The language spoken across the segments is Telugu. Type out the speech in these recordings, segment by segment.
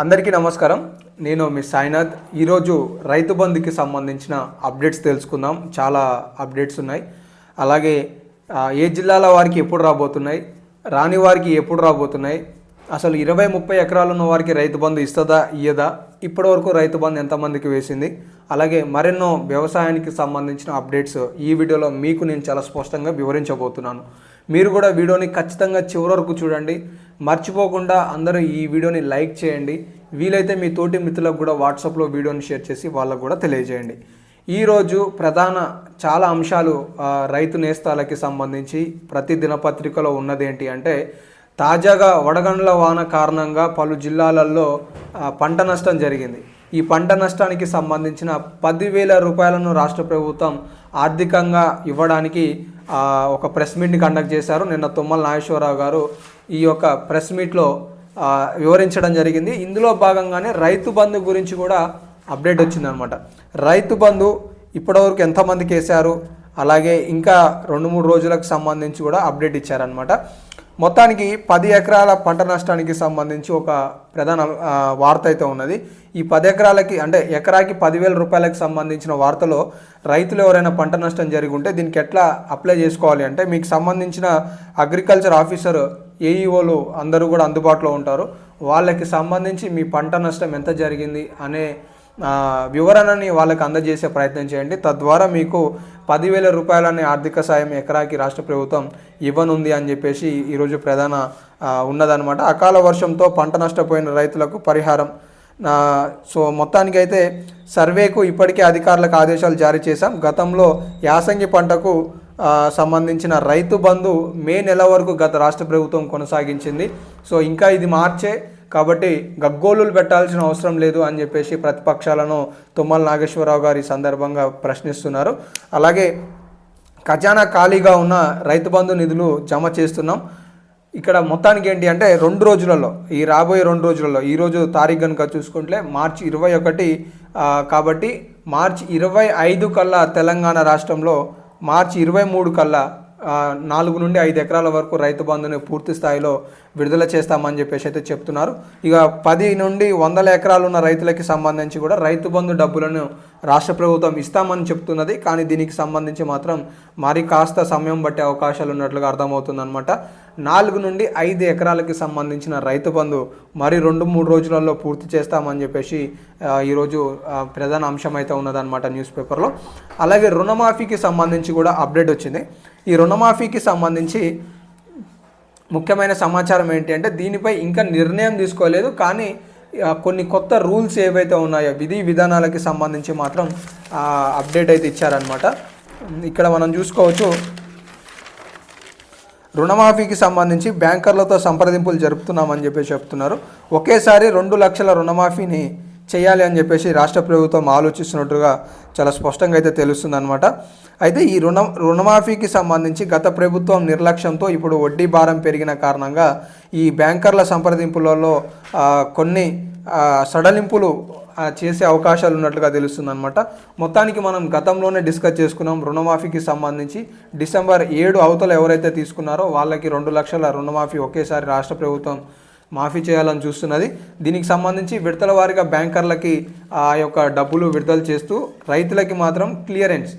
అందరికీ నమస్కారం. నేను మీ సాయినాథ్. ఈరోజు రైతు బంధుకి సంబంధించిన అప్డేట్స్ తెలుసుకుందాం. చాలా అప్డేట్స్ ఉన్నాయి. అలాగే ఏ జిల్లాల వారికి ఎప్పుడు రాబోతున్నాయి? రాని వారికి ఎప్పుడు రాబోతున్నాయి? అసలు ఇరవై ముప్పై ఎకరాలు ఉన్న వారికి రైతు బంధు ఇస్తుందా? ఇయ్యదా? ఇప్పటివరకు రైతు బంధు ఎంతమందికి వేసింది? అలాగే మరెన్నో వ్యవసాయానికి సంబంధించిన అప్డేట్స్ ఈ వీడియోలో మీకు నేను చాలా స్పష్టంగా వివరించబోతున్నాను. మీరు కూడా వీడియోని ఖచ్చితంగా చివరి వరకు చూడండి. మర్చిపోకుండా అందరూ ఈ వీడియోని లైక్ చేయండి. వీలైతే మీ తోటి మిత్రులకు కూడా వాట్సాప్లో వీడియోని షేర్ చేసి వాళ్ళకు కూడా తెలియజేయండి. ఈరోజు ప్రధాన చాలా అంశాలు రైతు నేస్తాలకి సంబంధించి ప్రతి దినపత్రికలో ఉన్నదేంటి అంటే తాజాగా వడగండ్ల వాన కారణంగా పలు జిల్లాలలో పంట నష్టం జరిగింది. ఈ పంట నష్టానికి సంబంధించిన పదివేల రూపాయలను రాష్ట్ర ప్రభుత్వం ఆర్థికంగా ఇవ్వడానికి ఒక ప్రెస్ మీట్ని కండక్ట్ చేశారు. నిన్న తుమ్మల నాగేశ్వరరావు గారు ఈ యొక్క ప్రెస్ మీట్లో వివరించడం జరిగింది. ఇందులో భాగంగానే రైతు బంధు గురించి కూడా అప్డేట్ వచ్చిందనమాట. రైతు బంధు ఇప్పటివరకు ఎంతమందికి వేశారు అలాగే ఇంకా రెండు మూడు రోజులకు సంబంధించి కూడా అప్డేట్ ఇచ్చారనమాట. మొత్తానికి పది ఎకరాల పంట నష్టానికి సంబంధించి ఒక ప్రధాన వార్త అయితే ఉన్నది. ఈ పది ఎకరాలకి అంటే ఎకరాకి పదివేల రూపాయలకు సంబంధించిన వార్తలో రైతులు ఎవరైనా పంట నష్టం జరిగి ఉంటే దీనికి ఎట్లా అప్లై చేసుకోవాలి అంటే మీకు సంబంధించిన అగ్రికల్చర్ ఆఫీసర్ ఏఈఓలు అందరూ కూడా అందుబాటులో ఉంటారు. వాళ్ళకి సంబంధించి మీ పంట నష్టం ఎంత జరిగింది అనే వివరణని వాళ్ళకి అందజేసే ప్రయత్నం చేయండి. తద్వారా మీకు పదివేల రూపాయలనే ఆర్థిక సాయం ఎకరాకి రాష్ట్ర ప్రభుత్వం ఇవ్వనుంది అని చెప్పేసి ఈరోజు ప్రధాన ఉన్నదనమాట ఉన్నదన్నమాట. అకాల వర్షంతో పంట నష్టపోయిన రైతులకు పరిహారం. సో మొత్తానికి అయితే సర్వేకు ఇప్పటికే అధికారులకు ఆదేశాలు జారీ చేశాం. గతంలో యాసంగి పంటకు సంబంధించిన రైతు బంధు మే నెల వరకు గత రాష్ట్ర ప్రభుత్వం కొనసాగించింది. సో ఇంకా ఇది మార్చే కాబట్టి గగ్గోలులు పెట్టాల్సిన అవసరం లేదు అని చెప్పేసి ప్రతిపక్షాలను తుమ్మల నాగేశ్వరరావు గారు ఈ సందర్భంగా ప్రశ్నిస్తున్నారు. అలాగే ఖజానా ఖాళీగా ఉన్న రైతు బంధు నిధులు జమ చేస్తున్నాం. ఇక్కడ మొత్తానికి ఏంటి అంటే రెండు రోజులలో ఈ రాబోయే రెండు రోజులలో ఈరోజు తారీఖు కనుక చూసుకుంటే మార్చి ఇరవై ఒకటి కాబట్టి మార్చి ఇరవై ఐదు కల్లా తెలంగాణ రాష్ట్రంలో మార్చి ఇరవై మూడు కల్లా నాలుగు నుండి ఐదు ఎకరాల వరకు రైతు బంధుని పూర్తి స్థాయిలో విడుదల చేస్తామని చెప్పేసి అయితే చెప్తున్నారు. ఇక పది నుండి వందల ఎకరాలు ఉన్న రైతులకి సంబంధించి కూడా రైతు బంధు డబ్బులను రాష్ట్ర ప్రభుత్వం ఇస్తామని చెప్తున్నది. కానీ దీనికి సంబంధించి మాత్రం మరి కాస్త సమయం బట్టే అవకాశాలు ఉన్నట్లుగా అర్థమవుతుందన్నమాట. నాలుగు నుండి ఐదు ఎకరాలకి సంబంధించిన రైతు బంధు మరి రెండు మూడు రోజులలో పూర్తి చేస్తామని చెప్పేసి ఈరోజు ప్రధాన అంశం అయితే ఉన్నదన్నమాట న్యూస్ పేపర్లో. అలాగే రుణమాఫీకి సంబంధించి కూడా అప్డేట్ వచ్చింది. ఈ రుణమాఫీకి సంబంధించి ముఖ్యమైన సమాచారం ఏంటి అంటే దీనిపై ఇంకా నిర్ణయం తీసుకోలేదు కానీ కొన్ని కొత్త రూల్స్ ఏవైతే ఉన్నాయో విధి విధానాలకి సంబంధించి మాత్రం అప్డేట్ అయితే ఇచ్చారనమాట ఇక్కడ మనం చూసుకోవచ్చు రుణమాఫీకి సంబంధించి బ్యాంకర్లతో సంప్రదింపులు జరుపుతున్నామని చెప్పి చెప్తున్నారు. ఒకేసారి రెండు లక్షల రుణమాఫీని చేయాలి అని చెప్పేసి రాష్ట్ర ప్రభుత్వం ఆలోచిస్తున్నట్టుగా చాలా స్పష్టంగా అయితే తెలుస్తుంది అనమాట అయితే ఈ రుణ రుణమాఫీకి సంబంధించి గత ప్రభుత్వం నిర్లక్ష్యంతో ఇప్పుడు వడ్డీ భారం పెరిగిన కారణంగా ఈ బ్యాంకర్ల సంప్రదింపులలో కొన్ని సడలింపులు చేసే అవకాశాలు ఉన్నట్లుగా తెలుస్తుంది అనమాట మొత్తానికి మనం గతంలోనే డిస్కస్ చేసుకున్నాం రుణమాఫీకి సంబంధించి డిసెంబర్ ఏడు అవతల ఎవరైతే తీసుకున్నారో వాళ్ళకి రెండు లక్షల రుణమాఫీ ఒకేసారి రాష్ట్ర ప్రభుత్వం మాఫీ చేయాలని చూస్తున్నది. దీనికి సంబంధించి విడతల వారిగా బ్యాంకర్లకి ఆ యొక్క డబ్బులు విడుదల చేస్తూ రైతులకి మాత్రం క్లియరెన్స్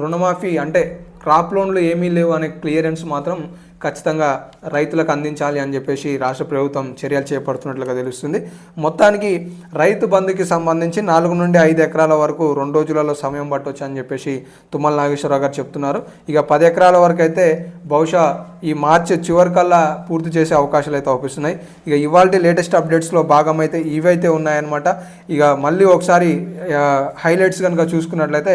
రుణమాఫీ అంటే క్రాప్ లోన్లు ఏమీ లేవు అనే క్లియరెన్స్ మాత్రం ఖచ్చితంగా రైతులకు అందించాలి అని చెప్పేసి రాష్ట్ర ప్రభుత్వం చర్యలు చేపడుతున్నట్లుగా తెలుస్తుంది. మొత్తానికి రైతు బంధుకి సంబంధించి నాలుగు నుండి ఐదు ఎకరాల వరకు రెండు రోజులలో సమయం పట్టవచ్చు అని చెప్పేసి తుమ్మల నాగేశ్వరరావు గారు చెప్తున్నారు. ఇక పది ఎకరాల వరకు అయితే బహుశా ఈ మార్చి చివరికల్లా పూర్తి చేసే అవకాశాలు అయితే అవుపిస్తున్నాయి. ఇక ఇవాళ లేటెస్ట్ అప్డేట్స్లో భాగం అయితే ఇవైతే ఉన్నాయన్నమాట. ఇక మళ్ళీ ఒకసారి హైలైట్స్ కనుక చూసుకున్నట్లయితే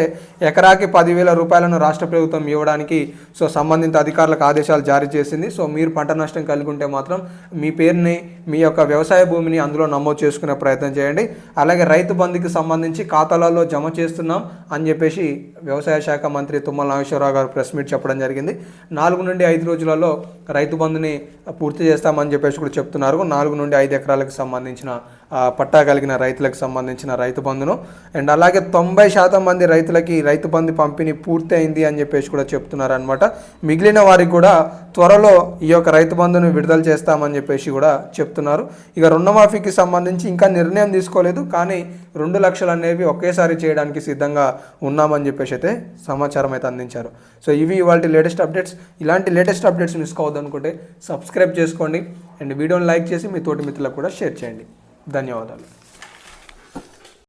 ఎకరాకి పదివేల రూపాయలను రాష్ట్ర ప్రభుత్వం ఇవ్వడానికి సో సంబంధిత అధికారులకు ఆదేశాలు జారీ చేసింది. సో మీరు పంట నష్టం కలిగి ఉంటే మాత్రం మీ పేరుని మీ యొక్క వ్యవసాయ భూమిని అందులో నమోదు చేసుకునే ప్రయత్నం చేయండి. అలాగే రైతు బంధుకి సంబంధించి ఖాతాలలో జమ చేస్తున్నాం అని చెప్పేసి వ్యవసాయ శాఖ మంత్రి తుమ్మల నాగేశ్వరరావు గారు ప్రెస్ మీట్ చెప్పడం జరిగింది. నాలుగు నుండి ఐదు రోజులలో రైతు బంధుని పూర్తి చేస్తామని చెప్పేసి కూడా చెప్తున్నారు. నాలుగు నుండి ఐదు ఎకరాలకు సంబంధించిన పట్టా కలిగిన రైతులకు సంబంధించిన రైతు బంధును. అండ్ అలాగే తొంభై శాతం మంది రైతులకి రైతు బంధు పంపిణీ పూర్తి అయింది అని చెప్పేసి కూడా చెప్తున్నారనమాట మిగిలిన వారికి కూడా త్వరలో ఈ యొక్క రైతు బంధును విడుదల చేస్తామని చెప్పేసి కూడా చెప్తున్నారు. ఇక రుణమాఫీకి సంబంధించి ఇంకా నిర్ణయం తీసుకోలేదు కానీ రెండు లక్షలు అనేవి ఒకేసారి చేయడానికి సిద్ధంగా ఉన్నామని చెప్పేసి అయితే సమాచారం అయితే అందించారు. సో ఇవి ఇవాళ లేటెస్ట్ అప్డేట్స్. ఇలాంటి లేటెస్ట్ అప్డేట్స్ మిస్ కావద్దు అనుకుంటే సబ్స్క్రైబ్ చేసుకోండి. అండ్ వీడియోని లైక్ చేసి మీ తోటి మిత్రులకు కూడా షేర్ చేయండి. ధన్యవాదాలు